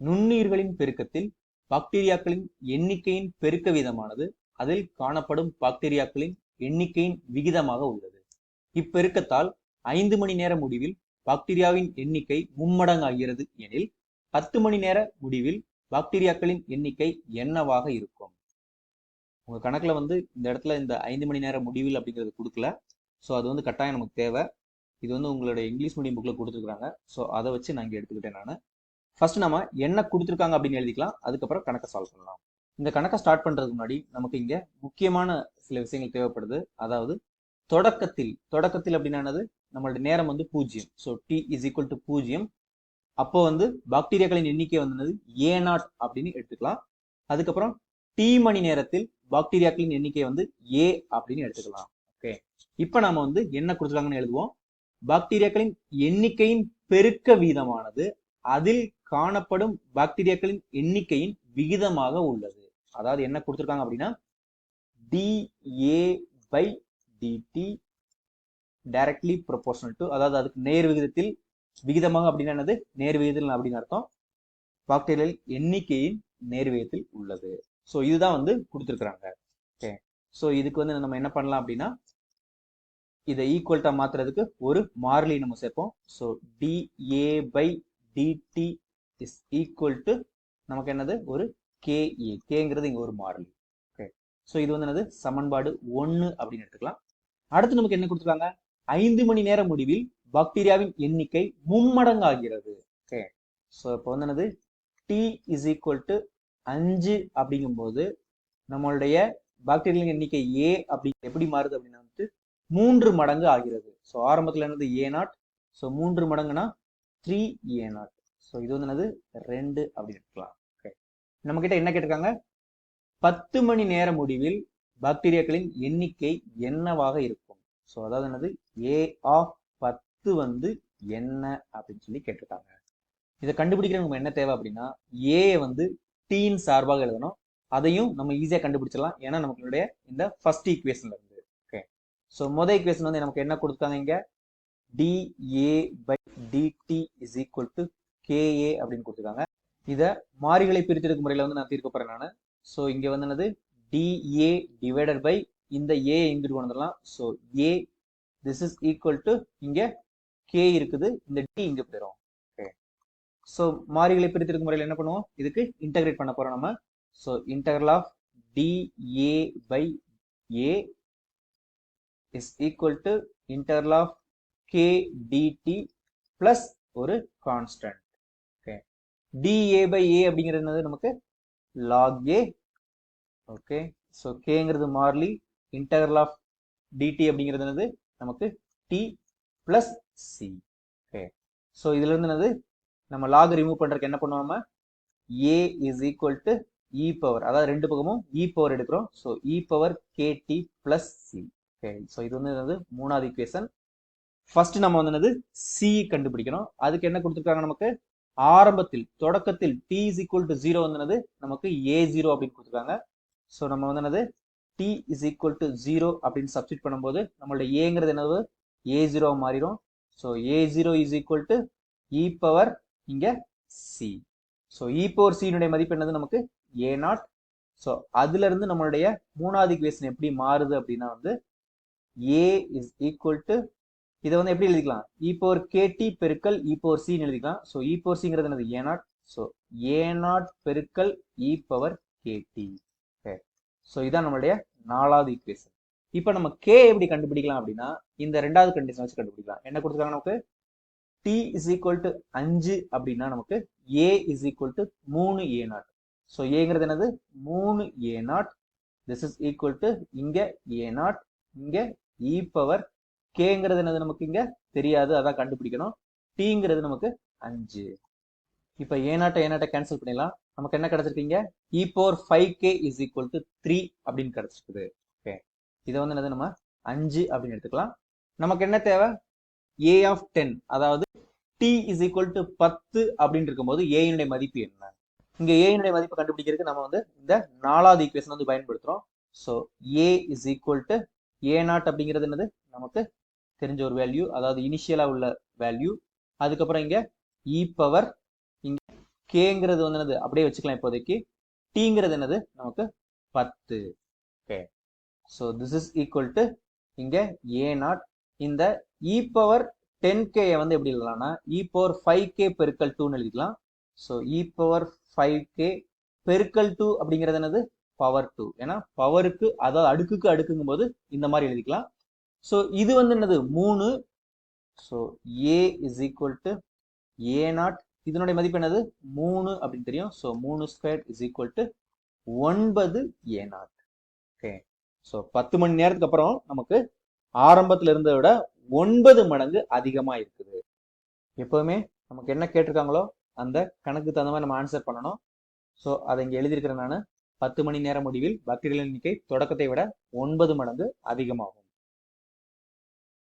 நுண்ணுயிர்களின் பெருக்கத்தில் பாக்டீரியாக்களின் எண்ணிக்கையின் பெருக்க வீதமானது அதில் காணப்படும் பாக்டீரியாக்களின் எண்ணிக்கையின் விகிதமாக உள்ளது. இப்பெருக்கத்தால் ஐந்து மணி நேர முடிவில் பாக்டீரியாவின் எண்ணிக்கை மும்மடங்காகிறது எனில் பத்து மணி நேர முடிவில் பாக்டீரியாக்களின் எண்ணிக்கை என்னவாக இருக்கும்? உங்க கணக்குல வந்து இந்த இடத்துல இந்த ஐந்து மணி நேர முடிவில் அப்படிங்கிறது கொடுக்கல. ஸோ அது வந்து கட்டாயம் நமக்கு தேவை. இது வந்து உங்களுடைய இங்கிலீஷ் மீடியம் புக்கில் கொடுத்துருக்காங்க ஸோ அதை வச்சு நான் இங்கே எடுத்துக்கிட்டேன் நான். ஃபர்ஸ்ட் நம்ம என்ன கொடுத்துருக்காங்க அப்படின்னு எழுதிக்கலாம். அதுக்கப்புறம் கணக்கை சால்வ் பண்ணலாம். இந்த கணக்கை ஸ்டார்ட் பண்ணுறதுக்கு முன்னாடி நமக்கு இங்கே முக்கியமான சில விஷயங்கள் தேவைப்படுது. அதாவது தொடக்கத்தில் தொடக்கத்தில் அப்படின்னானது என்னது? நம்மளுடைய நேரம் வந்து பூஜ்ஜியம். So t is equal to பூஜ்ஜியம். அப்போ வந்து பாக்டீரியாக்களின் எண்ணிக்கை வந்து ஏ நாட் அப்படின்னு எடுத்துக்கலாம். அதுக்கப்புறம் டி மணி நேரத்தில் பாக்டீரியாக்களின் எண்ணிக்கை வந்து ஏ அப்படின்னு எடுத்துக்கலாம். ஓகே இப்போ நாம வந்து என்ன கொடுத்துருக்காங்கன்னு எழுதுவோம். பாக்டீரியாக்களின் எண்ணிக்கையின் பெருக்க வீதமானது அதில் காணப்படும் பாக்டீரியாக்களின் எண்ணிக்கையின் விகிதமாக உள்ளது. அதாவது என்ன கொடுத்துருக்காங்க அப்படின்னா dA by dt directly proportional to அதாவது அதுக்கு நேர் விகிதத்தில் விகிதமாக அப்படின்னா என்னது? நேர் விகிதத்தில் அப்படின்னு அர்த்தம். பாக்டீரியல் எண்ணிக்கையின் நேர் விகிதத்தில் உள்ளது. ஸோ இதுதான் வந்து கொடுத்துருக்குறாங்க. ஓகே ஸோ இதுக்கு வந்து நம்ம என்ன பண்ணலாம் அப்படின்னா இதை ஈக்குவல்ட்டா மாத்துறதுக்கு ஒரு மாறிலி நம்ம சேர்ப்போம். So dA by dt is equal to நமக்கு என்னது ஒரு கேஏ கேங்கிறது e. இங்க ஒரு மாறல் ஓகே ஸோ இது வந்து என்னது? சமன்பாடு ஒன்று அப்படின்னு எடுத்துக்கலாம். அடுத்து நமக்கு என்ன கொடுத்துருக்காங்க? ஐந்து மணி நேர முடிவில் பாக்டீரியாவின் எண்ணிக்கை மும்மடங்காகிறது. ஓகே ஸோ இப்போ வந்து என்னது? டி இஸ் ஈக்குவல் டு அஞ்சு அப்படிங்கும்போது நம்மளுடைய பாக்டீரியாவின் எண்ணிக்கை ஏ அப்படி எப்படி மாறுது அப்படின்னா வந்துட்டு மூன்று மடங்கு ஆகிறது. ஸோ ஆரம்பத்தில் என்னது? ஏ நாட் ஸோ மூன்று மடங்குனா த்ரீ ஏ நாட் ஸோ இது வந்து என்னது? ரெண்டு அப்படின்னு இருக்கலாம் ஓகே நம்ம கிட்ட என்ன கேட்டிருக்காங்க? பத்து மணி நேர முடிவில் பாக்டீரியாக்களின் எண்ணிக்கை என்னவாக இருக்கும்? ஸோ அதாவது என்னது? ஏ ஆஃப் பத்து வந்து என்ன அப்படின்னு சொல்லி கேட்டிருக்காங்க. இதை கண்டுபிடிக்கிற நம்ம என்ன தேவை அப்படின்னா ஏ வந்து டீன் சார்பாக எழுதணும். அதையும் நம்ம ஈஸியாக கண்டுபிடிச்சிடலாம். ஏன்னா நம்மளுடைய இந்த ஃபர்ஸ்ட் ஈக்குவேஷன்ல இருந்து. ஓகே ஸோ மொதல் ஈக்குவேஷன் வந்து நமக்கு என்ன கொடுத்துருக்காங்க இங்கே? DA by dt is equal to kA அப்படின்னு கொடுத்துருக்காங்க. இதை மாறிகளை பிரித்தெடுக்கும் முறையில் வந்து நான் தீர்க்க போறேன் நான். ஸோ இங்க வந்து என்னது? டிஏ டிவைடட் பை இந்த ஏ எங்கிட்டு கொண்டு வந்துடலாம். So A this is equal to இங்க கே இருக்குது. இந்த டி இங்க போயிடும். ஓகே ஸோ மாறிகளை பிரித்திருக்கும் முறையில் என்ன பண்ணுவோம்? இதுக்கு இன்டகிரேட் பண்ண போறோம் நம்ம. So integral of dA by A is equal to integral of k dt plus ஒரு constant okay dA by A அப்படிங்கிறது என்னது நமக்கு லாக் ஏ ஓகே ஸோ கேங்கிறது மார்லி இன்டகரல் ஆஃப் டிடி அப்படிங்கிறது என்னது நமக்கு t plus C okay so இதுல இருந்து என்னது நம்ம லாக் ரிமூவ் பண்றதுக்கு என்ன பண்ணுவோம் நம்ம? A is equal to e power அதாவது ரெண்டு பக்கமும் e இ பவர் எடுக்கிறோம். So e power kt plus C okay so இது வந்து என்னது? மூணாவது இக்குவேஷன் ஃபர்ஸ்ட் நம்ம வந்து என்னது? சி கண்டுபிடிக்கணும். அதுக்கு என்ன கொடுத்துருக்காங்க நமக்கு? ஆரம்பத்தில் தொடக்கத்தில் t is equal to zero வந்து என்னது? நமக்கு ஏ ஜீரோ அப்படின்னு கொடுத்துருக்காங்க. ஸோ நம்ம வந்து என்னது? T is equal to zero அப்படின்னு சப்ஸ்டிட் பண்ணும்போது நம்மளோட ஏங்கிறது என்னது? ஏ ஜீரோ மாறிடும். So A zero is equal to e power இங்கே சி ஸோ இ பவர் சியினுடைய மதிப்பு என்னது? நமக்கு ஏ நாட் ஸோ அதுலேருந்து நம்மளுடைய மூணாவது இக்குவேஷன் எப்படி மாறுது அப்படின்னா வந்து ஏ இஸ் ஈக்குவல் டு இதை வந்து எப்படி எழுதிக்கலாம்? இ பவர் கேடி பெருக்கல் இ போர் சின்னு எழுதிக்கலாம். ஸோ இ e சிங்கிறது என்னது? A naught so A naught பெருக்கல் இ பவர் கேடி ஸோ இதான் நம்மளுடைய நாலாவது ஈக்குவேஷன் இப்போ நம்ம கே எப்படி கண்டுபிடிக்கலாம் அப்படின்னா இந்த ரெண்டாவது கண்டிஷன் வச்சு கண்டுபிடிக்கலாம். என்ன கொடுத்துருக்காங்க நமக்கு? டி இஸ் ஈக்குவல் டு அஞ்சு அப்படின்னா நமக்கு ஏ இஸ் ஈக்குவல் டு மூணு ஏ நாட் ஸோ ஏங்கிறது என்னது? மூணு A naught this is equal to இங்கே ஏ நாட் இங்கே இ பவர் கேங்கிறது என்னது நமக்கு இங்க? தெரியாது. அதான் கண்டுபிடிக்கணும். டீங்கிறது நமக்கு அஞ்சு. இப்ப ஏனாட்ட ஏனாட்ட கேன்சல் பண்ணிடலாம். நமக்கு என்ன கிடைச்சிருக்கீங்க e power five k is equal to three அப்படின்னு கிடைச்சிருக்குது. ஓகே இதை வந்து என்னது நம்ம? அஞ்சு அப்படின்னு எடுத்துக்கலாம். நமக்கு என்ன தேவை? ஏ ஆஃப் டென் அதாவது டி இஸ் ஈக்குவல் டு பத்து அப்படின்னு இருக்கும்போது ஏயினுடைய மதிப்பு என்ன? இங்க ஏனுடைய மதிப்பு கண்டுபிடிக்கிறதுக்கு நம்ம வந்து இந்த நாலாவது ஈக்குவேஷன் வந்து பயன்படுத்துறோம். So A is equal to A naught அப்படிங்கிறது என்னது? நமக்கு தெரிஞ்ச ஒரு வேல்யூ அதாவது இனிஷியலாக உள்ள வேல்யூ அதுக்கப்புறம் இங்கே இ e பவர் இங்கே கேங்கிறது வந்து என்னது? அப்படியே வச்சுக்கலாம் இப்போதைக்கு. டீங்கிறது என்னது? நமக்கு பத்து. Okay so this is equal to இங்கே ஏ நாட் இந்த இ பவர் டென் கே வந்து எப்படி எழுதலாம்னா இ பவர் ஃபைவ் கே பெருக்கல் டூன்னு எழுதிக்கலாம். So e power five k பெருக்கல் டூ அப்படிங்கிறது என்னது? பவர் டூ ஏன்னா பவருக்கு அதாவது அடுக்குக்கு அடுக்குங்கும் போது இந்த மாதிரி எழுதிக்கலாம். ஸோ இது வந்து என்னது? மூணு. So A is equal to A naught இதனுடைய மதிப்பு என்னது? மூணு அப்படின்னு தெரியும். ஸோ மூணு ஸ்கொயர் இஸ் ஈக்குவல் டு ஒன்பது ஏ நாட் ஓகே ஸோ பத்து மணி நேரத்துக்கு அப்புறம் நமக்கு ஆரம்பத்தில் இருந்ததை விட ஒன்பது மடங்கு அதிகமாக இருக்குது. எப்போவுமே நமக்கு என்ன கேட்டிருக்காங்களோ அந்த கணக்கு தகுந்த மாதிரி நம்ம ஆன்சர் பண்ணணும். ஸோ அதை இங்கே எழுதியிருக்கிறேன் நான். பத்து மணி நேர முடிவில் பக்டீரியல் எண்ணிக்கை தொடக்கத்தை விட ஒன்பது மடங்கு அதிகமாகும்.